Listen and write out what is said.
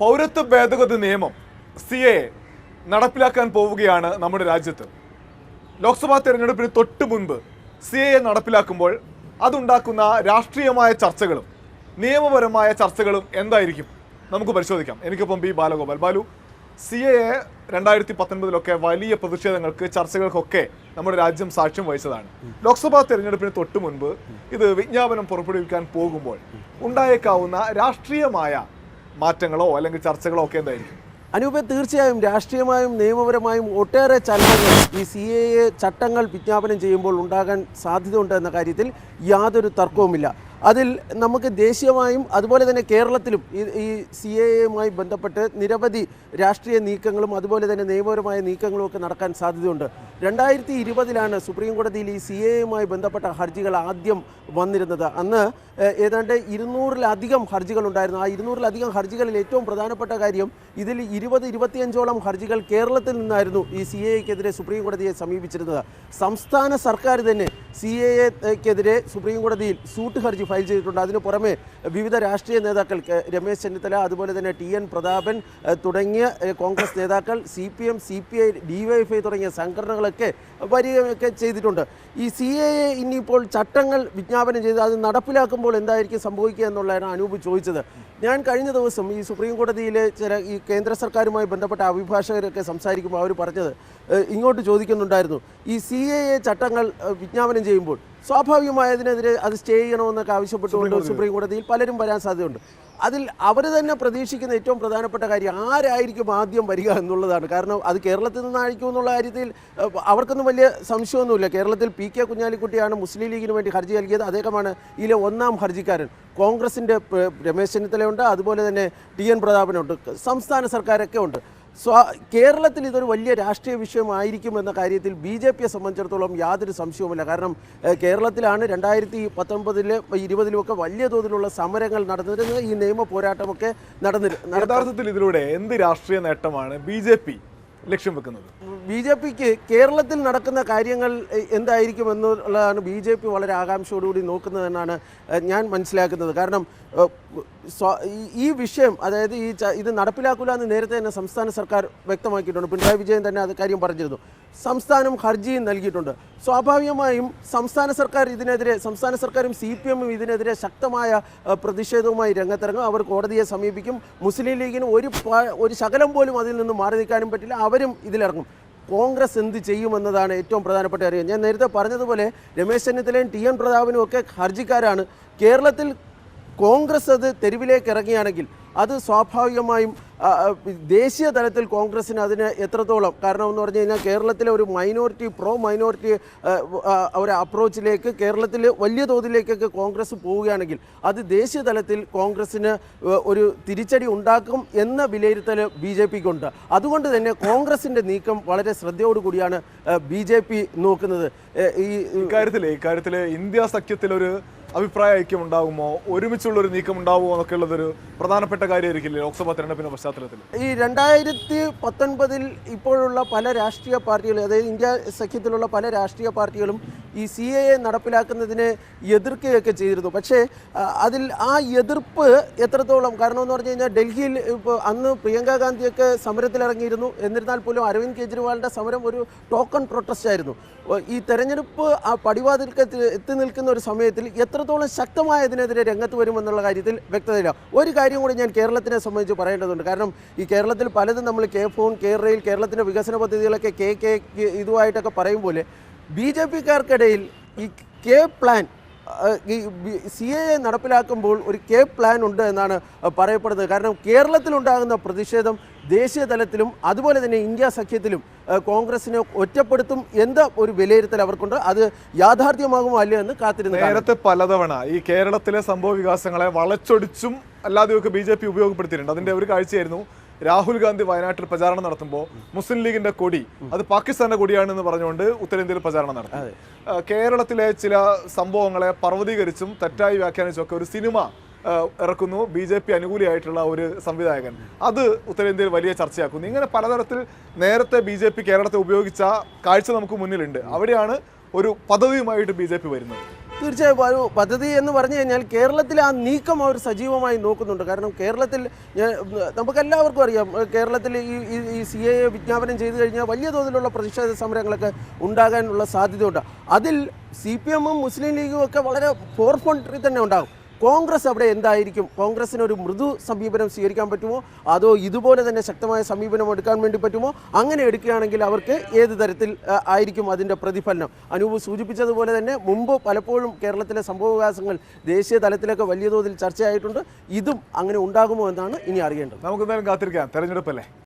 പൗരത്വ ഭേദഗതി നിയമം സി എ നടപ്പിലാക്കാൻ പോവുകയാണ് നമ്മുടെ രാജ്യത്ത്. ലോക്സഭാ തെരഞ്ഞെടുപ്പിന് തൊട്ട് മുൻപ് സി എ നടപ്പിലാക്കുമ്പോൾ അതുണ്ടാക്കുന്ന രാഷ്ട്രീയമായ ചർച്ചകളും നിയമപരമായ ചർച്ചകളും എന്തായിരിക്കും? നമുക്ക് പരിശോധിക്കാം. എനിക്കൊപ്പം B Balagopal. Balu C A രണ്ടായിരത്തി പത്തൊൻപതിലൊക്കെ വലിയ പ്രതിഷേധങ്ങൾക്ക് ചർച്ചകൾക്കൊക്കെ നമ്മുടെ രാജ്യം സാക്ഷ്യം വഹിച്ചതാണ്. ലോക്സഭാ തെരഞ്ഞെടുപ്പിന് തൊട്ട് മുൻപ് ഇത് വിജ്ഞാപനം പുറപ്പെടുവിക്കാൻ പോകുമ്പോൾ ഉണ്ടായേക്കാവുന്ന രാഷ്ട്രീയമായ മാറ്റങ്ങളോ അല്ലെങ്കിൽ ചർച്ചകളോ ഒക്കെ എന്തായിരിക്കും? അനൂപ് തീർച്ചയായും രാഷ്ട്രീയമായും നിയമപരമായും ഒട്ടേറെ ചലനങ്ങൾ ഈ സി എ ചട്ടങ്ങൾ വിജ്ഞാപനം ചെയ്യുമ്പോൾ ഉണ്ടാകാൻ സാധ്യതയുണ്ട് എന്ന കാര്യത്തിൽ യാതൊരു തർക്കവുമില്ല. അതിൽ നമുക്ക് ദേശീയമായും അതുപോലെ തന്നെ കേരളത്തിലും ഈ ഈ സി എ എയുമായി ബന്ധപ്പെട്ട് നിരവധി രാഷ്ട്രീയ നീക്കങ്ങളും അതുപോലെ തന്നെ നിയമപരമായ നീക്കങ്ങളും ഒക്കെ നടക്കാൻ സാധ്യതയുണ്ട്. രണ്ടായിരത്തി ഇരുപതിലാണ് സുപ്രീം കോടതിയിൽ ഈ സി എ എയുമായി ബന്ധപ്പെട്ട ഹർജികൾ ആദ്യം വന്നിരുന്നത്. അന്ന് ഏതാണ്ട് ഇരുന്നൂറിലധികം ഹർജികൾ ഉണ്ടായിരുന്നു. ആ ഇരുന്നൂറിലധികം ഹർജികളിൽ ഏറ്റവും പ്രധാനപ്പെട്ട കാര്യം ഇതിൽ ഇരുപത് ഇരുപത്തിയഞ്ചോളം ഹർജികൾ കേരളത്തിൽ നിന്നായിരുന്നു ഈ സി എ എക്കെതിരെ സുപ്രീം കോടതിയെ സമീപിച്ചിരുന്നത്. സംസ്ഥാന സർക്കാർ തന്നെ സി എ എക്കെതിരെ സുപ്രീം കോടതിയിൽ സൂട്ട് ഹർജി ഫയൽ ചെയ്തിട്ടുണ്ട്. അതിനു പുറമെ വിവിധ രാഷ്ട്രീയ നേതാക്കൾ രമേശ് ചെന്നിത്തല അതുപോലെ തന്നെ ടി എൻ പ്രതാപൻ തുടങ്ങിയ കോൺഗ്രസ് നേതാക്കൾ C P M C P I D Y തുടങ്ങിയ സംഘടനകളൊക്കെ വരികയൊക്കെ ചെയ്തിട്ടുണ്ട്. ഈ സി എ എ ഇനിയിപ്പോൾ ചട്ടങ്ങൾ വിജ്ഞാപനം ചെയ്ത് അത് നടപ്പിലാക്കുമ്പോൾ എന്തായിരിക്കും സംഭവിക്കുക എന്നുള്ളതാണ് അനൂപ് ചോദിച്ചത്. ഞാൻ കഴിഞ്ഞ ദിവസം ഈ സുപ്രീം കോടതിയിലെ ചില ഈ കേന്ദ്ര സർക്കാരുമായി ബന്ധപ്പെട്ട അഭിഭാഷകരൊക്കെ സംസാരിക്കുമ്പോൾ അവർ പറഞ്ഞത് ഇങ്ങോട്ട് ചോദിക്കുന്നുണ്ടായിരുന്നു. ഈ സി എ എ ചട്ടങ്ങൾ വിജ്ഞാപനം ചെയ്യുമ്പോൾ സ്വാഭാവികമായി അതിനെതിരെ അത് സ്റ്റേ ചെയ്യണമെന്നൊക്കെ ആവശ്യപ്പെട്ടുകൊണ്ട് സുപ്രീം കോടതിയിൽ. പലരും വരാൻ സാധ്യതയുണ്ട്. അതിൽ അവർ തന്നെ പ്രതീക്ഷിക്കുന്ന ഏറ്റവും പ്രധാനപ്പെട്ട കാര്യം ആരായിരിക്കും ആദ്യം വരിക എന്നുള്ളതാണ്. കാരണം അത് കേരളത്തിൽ നിന്നായിരിക്കും എന്നുള്ള കാര്യത്തിൽ അവർക്കൊന്നും വലിയ സംശയമൊന്നുമില്ല. കേരളത്തിൽ പി കെ കുഞ്ഞാലിക്കുട്ടിയാണ് മുസ്ലിം ലീഗിന് വേണ്ടി ഹർജി നൽകിയത്. അദ്ദേഹമാണ് ഇതിലെ ഒന്നാം ഹർജിക്കാരൻ. കോൺഗ്രസിന്റെ രമേശ് ചെന്നിത്തലയുണ്ട്. അതുപോലെ തന്നെ ടി എൻ പ്രതാപനുണ്ട്. സംസ്ഥാന സർക്കാരൊക്കെ ഉണ്ട്. സ്വാ കേരളത്തിൽ ഇതൊരു വലിയ രാഷ്ട്രീയ വിഷയമായിരിക്കും എന്ന കാര്യത്തിൽ ബി ജെ പിയെ സംബന്ധിച്ചിടത്തോളം യാതൊരു സംശയവുമില്ല. കാരണം കേരളത്തിലാണ് രണ്ടായിരത്തി പത്തൊൻപതിലെ ഇരുപതിലുമൊക്കെ വലിയ തോതിലുള്ള സമരങ്ങൾ നടന്നിരുന്നത് ഈ നിയമ പോരാട്ടമൊക്കെ നടന്നിരുന്നു യഥാർത്ഥത്തിൽ ഇതിലൂടെ എന്ത് രാഷ്ട്രീയ നേട്ടമാണ് ബി ലക്ഷ്യം വെക്കുന്നത്? ബി ജെ പിക്ക് കേരളത്തിൽ നടക്കുന്ന കാര്യങ്ങൾ എന്തായിരിക്കും എന്നുള്ളതാണ് ബി ജെ പി വളരെ ആകാംക്ഷയോടുകൂടി നോക്കുന്നതെന്നാണ് ഞാൻ മനസ്സിലാക്കുന്നത്. കാരണം ഈ- വിഷയം അതായത് ഈ ഇത് നടപ്പിലാക്കില്ല എന്ന് നേരത്തെ തന്നെ സംസ്ഥാന സർക്കാർ വ്യക്തമാക്കിയിട്ടുണ്ട്. പിണറായി വിജയൻ തന്നെ അത് കാര്യം പറഞ്ഞിരുന്നു. സംസ്ഥാനം ഹർജിയും നൽകിയിട്ടുണ്ട്. സ്വാഭാവികമായും സംസ്ഥാന സർക്കാർ ഇതിനെതിരെ സംസ്ഥാന സർക്കാരും സി പി എമ്മും ഇതിനെതിരെ ശക്തമായ പ്രതിഷേധവുമായി രംഗത്തിറങ്ങും. അവർ കോടതിയെ സമീപിക്കും. മുസ്ലിം ലീഗിന് ഒരു ഒരു ശകലം പോലും അതിൽ നിന്ന് മാറി നിൽക്കാനും പറ്റില്ല. അവരും ഇതിലിറങ്ങും. കോൺഗ്രസ് എന്ത് ചെയ്യുമെന്നതാണ് ഏറ്റവും പ്രധാനപ്പെട്ട കാര്യം. ഞാൻ നേരത്തെ പറഞ്ഞതുപോലെ രമേശ് ചെന്നിത്തലയും ടി എൻ പ്രതാപനും ഒക്കെ ഹർജിക്കാരാണ്. കേരളത്തിൽ കോൺഗ്രസ് അത് തെരുവിലേക്ക് ഇറങ്ങിയാണെങ്കിൽ അത് സ്വാഭാവികമായും ദേശീയ തലത്തിൽ കോൺഗ്രസ്സിന് അതിന് എത്രത്തോളം? കാരണം എന്ന് പറഞ്ഞു കഴിഞ്ഞാൽ കേരളത്തിലെ ഒരു മൈനോറിറ്റി പ്രോ മൈനോറിറ്റി ഒരു അപ്രോച്ചിലേക്ക് കേരളത്തിൽ വലിയ തോതിലേക്കൊക്കെ കോൺഗ്രസ് പോവുകയാണെങ്കിൽ അത് ദേശീയ തലത്തിൽ കോൺഗ്രസ്സിന് ഒരു തിരിച്ചടി ഉണ്ടാക്കും എന്ന വിലയിരുത്തൽ ബി ജെ പിക്കുണ്ട്. അതുകൊണ്ട് തന്നെ കോൺഗ്രസിന്റെ നീക്കം വളരെ ശ്രദ്ധയോടുകൂടിയാണ് ബി ജെ പി നോക്കുന്നത്. ഈ കാര്യത്തിൽ ഇക്കാര്യത്തിൽ ഇന്ത്യ സഖ്യത്തിൽ ഒരു അഭിപ്രായ ഐക്യം ഉണ്ടാകുമോ ഒരുമിച്ചുള്ള ഒരു നീക്കം ഉണ്ടാവുമോ എന്നൊക്കെ ഉള്ളതൊരു പ്രധാനപ്പെട്ട കാര്യമായിരിക്കില്ലേ ലോക്സഭാ തെരഞ്ഞെടുപ്പിന്റെ പശ്ചാത്തലത്തിൽ ഈ രണ്ടായിരത്തി പത്തൊൻപതിൽ ഇപ്പോഴുള്ള പല രാഷ്ട്രീയ പാർട്ടികളും അതായത് ഇന്ത്യ സഖ്യത്തിലുള്ള പല രാഷ്ട്രീയ പാർട്ടികളും ഈ സി എ എ നടപ്പിലാക്കുന്നതിനെ എതിർക്കുകയൊക്കെ ചെയ്തിരുന്നു. പക്ഷേ അതിൽ ആ എതിർപ്പ് എത്രത്തോളം? കാരണം എന്ന് പറഞ്ഞു കഴിഞ്ഞാൽ ഡൽഹിയിൽ ഇപ്പോൾ അന്ന് പ്രിയങ്ക ഗാന്ധിയൊക്കെ സമരത്തിലിറങ്ങിയിരുന്നു. എന്നിരുന്നാൽ പോലും അരവിന്ദ് കെജ്രിവാളിന്റെ സമരം ഒരു ടോക്കൺ പ്രൊട്ടസ്റ്റ് ആയിരുന്നു. ഈ തെരഞ്ഞെടുപ്പ് ആ പടിവാതിൽക്ക് എത്തി- നിൽക്കുന്ന ഒരു സമയത്തിൽ എത്രത്തോളം ശക്തമായ ഇതിനെതിരെ രംഗത്ത് വരുമെന്നുള്ള കാര്യത്തിൽ വ്യക്തതയില്ല. ഒരു കാര്യം കൂടി ഞാൻ കേരളത്തിനെ സംബന്ധിച്ച് പറയേണ്ടതുണ്ട്. കാരണം ഈ കേരളത്തിൽ പലതും നമ്മൾ കെ ഫോൺ കെ റെയിൽ കേരളത്തിന്റെ വികസന പദ്ധതികളൊക്കെ കെ കെ ഇതുമായിട്ടൊക്കെ പറയും പോലെ ബി ജെ പിക്കാർക്കിടയിൽ ഈ കെ പ്ലാൻ ഈ സി എ എ നടപ്പിലാക്കുമ്പോൾ ഒരു കെ പ്ലാൻ ഉണ്ട് എന്നാണ് പറയപ്പെടുന്നത്. കാരണം കേരളത്തിലുണ്ടാകുന്ന പ്രതിഷേധം ദേശീയ തലത്തിലും അതുപോലെ തന്നെ ഇന്ത്യ സഖ്യത്തിലും കോൺഗ്രസിനെ ഒറ്റപ്പെടുത്തും എന്ന ഒരു വിലയിരുത്തൽ അവർക്കുണ്ട്. അത് യാഥാർത്ഥ്യമാകുമോ അല്ലയോ എന്ന് കാത്തിരുന്നു. നേരത്തെ പലതവണ ഈ കേരളത്തിലെ സംഭവ വികാസങ്ങളെ വളച്ചൊടിച്ചും അല്ലാതെയൊക്കെ ബി ജെ പി ഉപയോഗപ്പെടുത്തിയിട്ടുണ്ട്. അതിന്റെ ഒരു കാഴ്ചയായിരുന്നു രാഹുൽ ഗാന്ധി വയനാട്ടിൽ പ്രചാരണം നടത്തുമ്പോൾ മുസ്ലിം ലീഗിന്റെ കൊടി അത് പാകിസ്ഥാന്റെ കൊടിയാണെന്ന് പറഞ്ഞുകൊണ്ട് ഉത്തരേന്ത്യയിൽ പ്രചാരണം നടത്തി. കേരളത്തിലെ ചില സംഭവങ്ങളെ പർവതീകരിച്ചും തെറ്റായി വ്യാഖ്യാനിച്ചും ഒക്കെ ഒരു സിനിമ ഇറക്കുന്നു. ബി ജെ പി അനുകൂലിയായിട്ടുള്ള ഒരു സംവിധായകൻ. അത് ഉത്തരേന്ത്യയിൽ വലിയ ചർച്ചയാക്കുന്നു. ഇങ്ങനെ പലതരത്തിൽ നേരത്തെ ബി ജെ പി കേരളത്തെ ഉപയോഗിച്ച കാഴ്ച നമുക്ക് മുന്നിലുണ്ട്. അവിടെയാണ് ഒരു പദവിയുമായിട്ട് ബി ജെ പി വരുന്നത്. തീർച്ചയായും ഒരു പദ്ധതി എന്ന് പറഞ്ഞു കഴിഞ്ഞാൽ കേരളത്തിൽ ആ നീക്കം അവർ സജീവമായി നോക്കുന്നുണ്ട്. കാരണം കേരളത്തിൽ നമുക്കെല്ലാവർക്കും അറിയാം കേരളത്തിൽ ഈ ഈ- സി എ വിജ്ഞാപനം ചെയ്തു കഴിഞ്ഞാൽ വലിയ തോതിലുള്ള പ്രതിഷേധ സമരങ്ങളൊക്കെ ഉണ്ടാകാനുള്ള സാധ്യതയുണ്ട്. അതിൽ സി പി എമ്മും മുസ്ലിം ലീഗും ഒക്കെ വളരെ ഫോർ ഫ്രണ്ടിൽ തന്നെ ഉണ്ടാകും. കോൺഗ്രസ് അവിടെ എന്തായിരിക്കും? കോൺഗ്രസിന് ഒരു മൃദു സമീപനം സ്വീകരിക്കാൻ പറ്റുമോ? അതോ ഇതുപോലെ തന്നെ ശക്തമായ സമീപനം എടുക്കാൻ വേണ്ടി പറ്റുമോ? അങ്ങനെ എടുക്കുകയാണെങ്കിൽ അവർക്ക് ഏത് തരത്തിൽ ആയിരിക്കും അതിന്റെ പ്രതിഫലനം? അനൂപ് സൂചിപ്പിച്ചതുപോലെ തന്നെ മുമ്പ് പലപ്പോഴും കേരളത്തിലെ സംഭവവികാസങ്ങൾ ദേശീയ തലത്തിലൊക്കെ വലിയ തോതിൽ ചർച്ചയായിട്ടുണ്ട്. ഇതും അങ്ങനെ ഉണ്ടാകുമോ എന്നാണ് ഇനി അറിയേണ്ടത്. നമുക്ക് എന്തായാലും കാത്തിരിക്കാം. തെരഞ്ഞെടുപ്പല്ലേ?